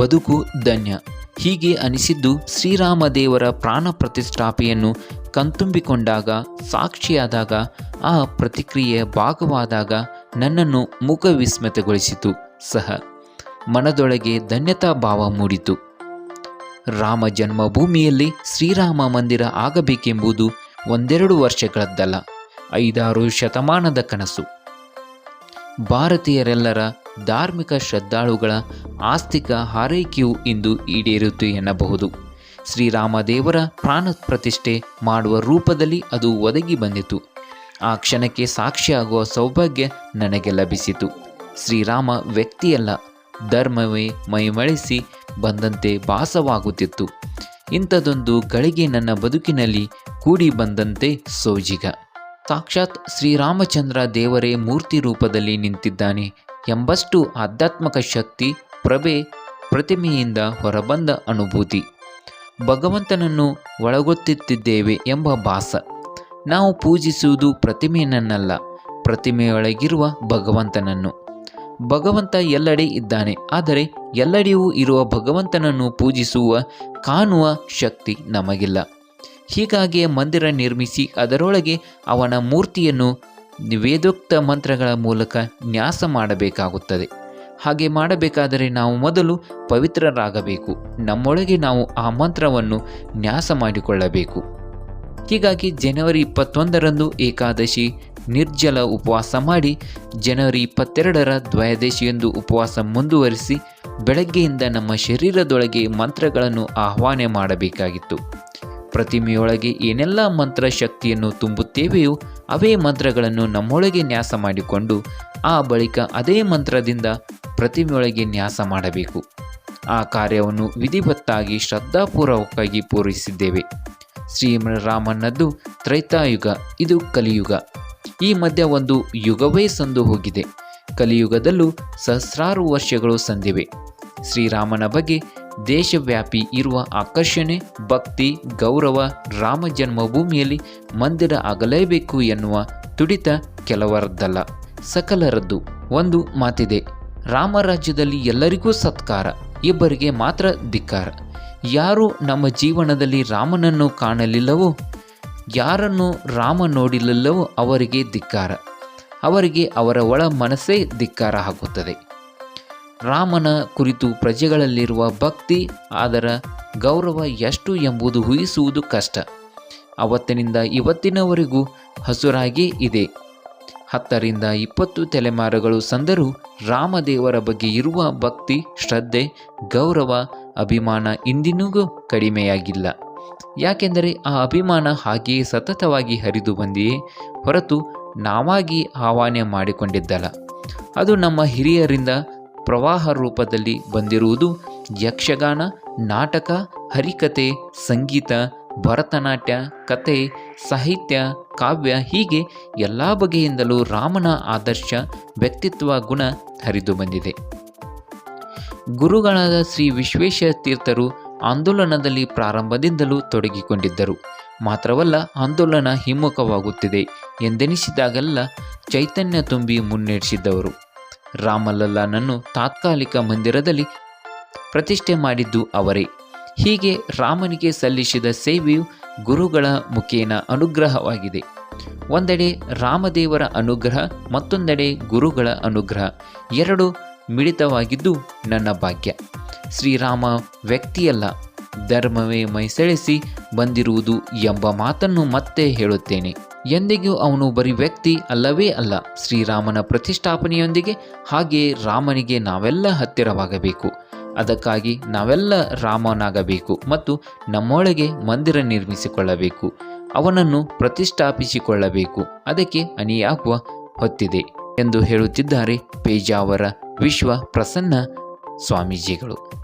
ಬದುಕು ಧನ್ಯ. ಹೀಗೆ ಅನಿಸಿದ್ದು ಶ್ರೀರಾಮದೇವರ ಪ್ರಾಣ ಪ್ರತಿಷ್ಠಾಪೆಯನ್ನು ಕಣ್ತುಂಬಿಕೊಂಡಾಗ, ಸಾಕ್ಷಿಯಾದಾಗ, ಆ ಪ್ರತಿಕ್ರಿಯೆಯ ಭಾಗವಾದಾಗ ನನ್ನನ್ನು ಮುಖವಿಸ್ಮಿತಗೊಳಿಸಿತು ಸಹ. ಮನದೊಳಗೆ ಧನ್ಯತಾ ಭಾವ ಮೂಡಿತು. ರಾಮ ಜನ್ಮಭೂಮಿಯಲ್ಲಿ ಶ್ರೀರಾಮ ಮಂದಿರ ಆಗಬೇಕೆಂಬುದು ಒಂದೆರಡು ವರ್ಷಗಳದ್ದಲ್ಲ, ಐದಾರು ಶತಮಾನದ ಕನಸು. ಭಾರತೀಯರೆಲ್ಲರ ಧಾರ್ಮಿಕ ಶ್ರದ್ಧಾಳುಗಳ ಆಸ್ತಿಕ ಹಾರೈಕೆಯು ಇಂದು ಈಡೇರುತ್ತೆ ಎನ್ನಬಹುದು. ಶ್ರೀರಾಮದೇವರ ಪ್ರಾಣ ಪ್ರತಿಷ್ಠೆ ಮಾಡುವ ರೂಪದಲ್ಲಿ ಅದು ಒದಗಿ ಬಂದಿತು. ಆ ಕ್ಷಣಕ್ಕೆ ಸಾಕ್ಷಿಯಾಗುವ ಸೌಭಾಗ್ಯ ನನಗೆ ಲಭಿಸಿತು. ಶ್ರೀರಾಮ ವ್ಯಕ್ತಿಯಲ್ಲ, ಧರ್ಮವೇ ಮೈಮಳಿಸಿ ಬಂದಂತೆ ಭಾಸವಾಗುತ್ತಿತ್ತು. ಇಂಥದೊಂದು ಗಳಿಗೆ ನನ್ನ ಬದುಕಿನಲ್ಲಿ ಕೂಡಿ ಬಂದಂತೆ ಸೋಜಿಗ. ಸಾಕ್ಷಾತ್ ಶ್ರೀರಾಮಚಂದ್ರ ದೇವರೇ ಮೂರ್ತಿ ರೂಪದಲ್ಲಿ ನಿಂತಿದ್ದಾನೆ ಎಂಬಷ್ಟು ಆಧ್ಯಾತ್ಮಕ ಶಕ್ತಿ ಪ್ರಭೆ ಪ್ರತಿಮೆಯಿಂದ ಹೊರಬಂದ ಅನುಭೂತಿ. ಭಗವಂತನನ್ನು ಒಳಗೊತ್ತಿದ್ದೇವೆ ಎಂಬ ಭಾಸ. ನಾವು ಪೂಜಿಸುವುದು ಪ್ರತಿಮೆಯನ್ನಲ್ಲ ಪ್ರತಿಮೆಯೊಳಗಿರುವ ಭಗವಂತನನ್ನು. ಭಗವಂತ ಎಲ್ಲೆಡೆ ಇದ್ದಾನೆ, ಆದರೆ ಎಲ್ಲೆಡೆಯೂ ಇರುವ ಭಗವಂತನನ್ನು ಪೂಜಿಸುವ, ಕಾಣುವ ಶಕ್ತಿ ನಮಗಿಲ್ಲ. ಹೀಗಾಗಿ ಮಂದಿರ ನಿರ್ಮಿಸಿ ಅದರೊಳಗೆ ಅವನ ಮೂರ್ತಿಯನ್ನು ವೇದೋಕ್ತ ಮಂತ್ರಗಳ ಮೂಲಕ ನ್ಯಾಸ ಮಾಡಬೇಕಾಗುತ್ತದೆ. ಹಾಗೆ ಮಾಡಬೇಕಾದರೆ ನಾವು ಮೊದಲು ಪವಿತ್ರರಾಗಬೇಕು. ನಮ್ಮೊಳಗೆ ನಾವು ಆ ಮಂತ್ರವನ್ನು ನ್ಯಾಸ ಮಾಡಿಕೊಳ್ಳಬೇಕು. ಹೀಗಾಗಿ ಜನವರಿ ಇಪ್ಪತ್ತೊಂದರಂದು ಏಕಾದಶಿ ನಿರ್ಜಲ ಉಪವಾಸ ಮಾಡಿ ಜನವರಿ ಇಪ್ಪತ್ತೆರಡರ ದ್ವಯದಶಿಯೊಂದು ಉಪವಾಸ ಮುಂದುವರಿಸಿ ಬೆಳಗ್ಗೆಯಿಂದ ನಮ್ಮ ಶರೀರದೊಳಗೆ ಮಂತ್ರಗಳನ್ನು ಆಹ್ವಾನ ಮಾಡಬೇಕಾಗಿತ್ತು. ಪ್ರತಿಮೆಯೊಳಗೆ ಏನೆಲ್ಲ ಮಂತ್ರ ಶಕ್ತಿಯನ್ನು ತುಂಬುತ್ತೇವೆಯೋ ಅವೇ ಮಂತ್ರಗಳನ್ನು ನಮ್ಮೊಳಗೆ ನ್ಯಾಸ ಮಾಡಿಕೊಂಡು ಆ ಬಳಿಕ ಅದೇ ಮಂತ್ರದಿಂದ ಪ್ರತಿಮೆಯೊಳಗೆ ನ್ಯಾಸ ಮಾಡಬೇಕು. ಆ ಕಾರ್ಯವನ್ನು ವಿಧಿವತ್ತಾಗಿ ಶ್ರದ್ಧಾಪೂರ್ವಕವಾಗಿ ಪೂರೈಸಿದ್ದೇವೆ. ಶ್ರೀರಾಮನದ್ದು ತ್ರೈತಾಯುಗ, ಇದು ಕಲಿಯುಗ. ಈ ಮಧ್ಯ ಒಂದು ಯುಗವೇ ಸಂದು ಹೋಗಿದೆ. ಕಲಿಯುಗದಲ್ಲೂ ಸಹಸ್ರಾರು ವರ್ಷಗಳು ಸಂದಿವೆ. ಶ್ರೀರಾಮನ ಬಗ್ಗೆ ದೇಶವ್ಯಾಪಿ ಇರುವ ಆಕರ್ಷಣೆ, ಭಕ್ತಿ, ಗೌರವ, ರಾಮ ಜನ್ಮಭೂಮಿಯಲ್ಲಿ ಮಂದಿರ ಆಗಲೇಬೇಕು ಎನ್ನುವ ತುಡಿತ ಕೆಲವರದ್ದಲ್ಲ, ಸಕಲರದ್ದು. ಒಂದು ಮಾತಿದೆ ರಾಮರಾಜ್ಯದಲ್ಲಿ ಎಲ್ಲರಿಗೂ ಸತ್ಕಾರ, ಇಬ್ಬರಿಗೆ ಮಾತ್ರ ಧಿಕ್ಕಾರ. ಯಾರು ನಮ್ಮ ಜೀವನದಲ್ಲಿ ರಾಮನನ್ನು ಕಾಣಲಿಲ್ಲವೋ, ಯಾರನ್ನು ರಾಮ ನೋಡಿಲ್ಲವೋ ಅವರಿಗೆ ಧಿಕ್ಕಾರ. ಅವರಿಗೆ ಅವರ ಒಳ ಮನಸ್ಸೇ ಧಿಕ್ಕಾರ ಹಾಕುತ್ತದೆ ರಾಮನ ಕುರಿತು ಪ್ರಜೆಗಳಲ್ಲಿರುವ ಭಕ್ತಿ, ಅದರ ಗೌರವ ಎಷ್ಟು ಎಂಬುದು ಊಹಿಸುವುದು ಕಷ್ಟ. ಅವತ್ತಿನಿಂದ ಇವತ್ತಿನವರೆಗೂ ಹಸುರಾಗಿ ಇದೆ. ಹತ್ತರಿಂದ ಇಪ್ಪತ್ತು ತಲೆಮಾರುಗಳು ಸಂದರೂ ರಾಮದೇವರ ಬಗ್ಗೆ ಇರುವ ಭಕ್ತಿ, ಶ್ರದ್ಧೆ, ಗೌರವ, ಅಭಿಮಾನ ಇಂದಿನಿಗೂ ಕಡಿಮೆಯಾಗಿಲ್ಲ. ಯಾಕೆಂದರೆ ಆ ಅಭಿಮಾನ ಹಾಗೆಯೇ ಸತತವಾಗಿ ಹರಿದು ಬಂದೆಯೇ ಹೊರತು ನಾವಾಗಿ ಆಹ್ವಾನ ಮಾಡಿಕೊಂಡಿದ್ದಲ್ಲ. ಅದು ನಮ್ಮ ಹಿರಿಯರಿಂದ ಪ್ರವಾಹ ರೂಪದಲ್ಲಿ ಬಂದಿರುವುದು ಯಕ್ಷಗಾನ, ನಾಟಕ, ಹರಿಕತೆ, ಸಂಗೀತ, ಭರತನಾಟ್ಯ, ಕತೆ, ಸಾಹಿತ್ಯ, ಕಾವ್ಯ ಹೀಗೆ ಎಲ್ಲ ಬಗೆಯಿಂದಲೂ ರಾಮನ ಆದರ್ಶ, ವ್ಯಕ್ತಿತ್ವ, ಗುಣ ಹರಿದು ಬಂದಿದೆ. ಗುರುಗಳಾದ ಶ್ರೀ ವಿಶ್ವೇಶ ತೀರ್ಥರು ಆಂದೋಲನದಲ್ಲಿ ಪ್ರಾರಂಭದಿಂದಲೂ ತೊಡಗಿಕೊಂಡಿದ್ದರು. ಮಾತ್ರವಲ್ಲ, ಆಂದೋಲನ ಹಿಮ್ಮುಖವಾಗುತ್ತಿದೆ ಎಂದೆನಿಸಿದಾಗೆಲ್ಲ ಚೈತನ್ಯ ತುಂಬಿ ಮುನ್ನಡೆಸಿದ್ದವರು. ರಾಮಲಲ್ಲನನ್ನು ತಾತ್ಕಾಲಿಕ ಮಂದಿರದಲ್ಲಿ ಪ್ರತಿಷ್ಠೆ ಮಾಡಿದ್ದು ಅವರೇ. ಹೀಗೆ ರಾಮನಿಗೆ ಸಲ್ಲಿಸಿದ ಸೇವೆಯು ಗುರುಗಳ ಮುಖೇನ ಅನುಗ್ರಹವಾಗಿದೆ. ಒಂದೆಡೆ ರಾಮದೇವರ ಅನುಗ್ರಹ, ಮತ್ತೊಂದೆಡೆ ಗುರುಗಳ ಅನುಗ್ರಹ. ಎರಡು ಮಿಳಿತವಾಗಿದ್ದು ನನ್ನ ಭಾಗ್ಯ. ಶ್ರೀರಾಮ ವ್ಯಕ್ತಿಯಲ್ಲ. ಧರ್ಮವೇ ಮೈಸೆಳೆಸಿ ಬಂದಿರುವುದು ಎಂಬ ಮಾತನ್ನು ಮತ್ತೆ ಹೇಳುತ್ತೇನೆ. ಎಂದಿಗೂ ಅವನು ಬರೀ ವ್ಯಕ್ತಿ ಅಲ್ಲವೇ ಅಲ್ಲ, ಶ್ರೀರಾಮನ ಪ್ರತಿಷ್ಠಾಪನೆಯೊಂದಿಗೆ ಹಾಗೆ ರಾಮನಿಗೆ ನಾವೆಲ್ಲ ಹತ್ತಿರವಾಗಬೇಕು. ಅದಕ್ಕಾಗಿ ನಾವೆಲ್ಲ ರಾಮನಾಗಬೇಕು ಮತ್ತು ನಮ್ಮೊಳಗೆ ಮಂದಿರ ನಿರ್ಮಿಸಿಕೊಳ್ಳಬೇಕು. ಅವನನ್ನು ಪ್ರತಿಷ್ಠಾಪಿಸಿಕೊಳ್ಳಬೇಕು. ಅದಕ್ಕೆ ಅನಿಯಾಗುವ ಹೊತ್ತಿದೆ ಎಂದು ಹೇಳುತ್ತಿದ್ದಾರೆ ಪೇಜಾವರ ವಿಶ್ವ ಪ್ರಸನ್ನ ಸ್ವಾಮೀಜಿಗಳು.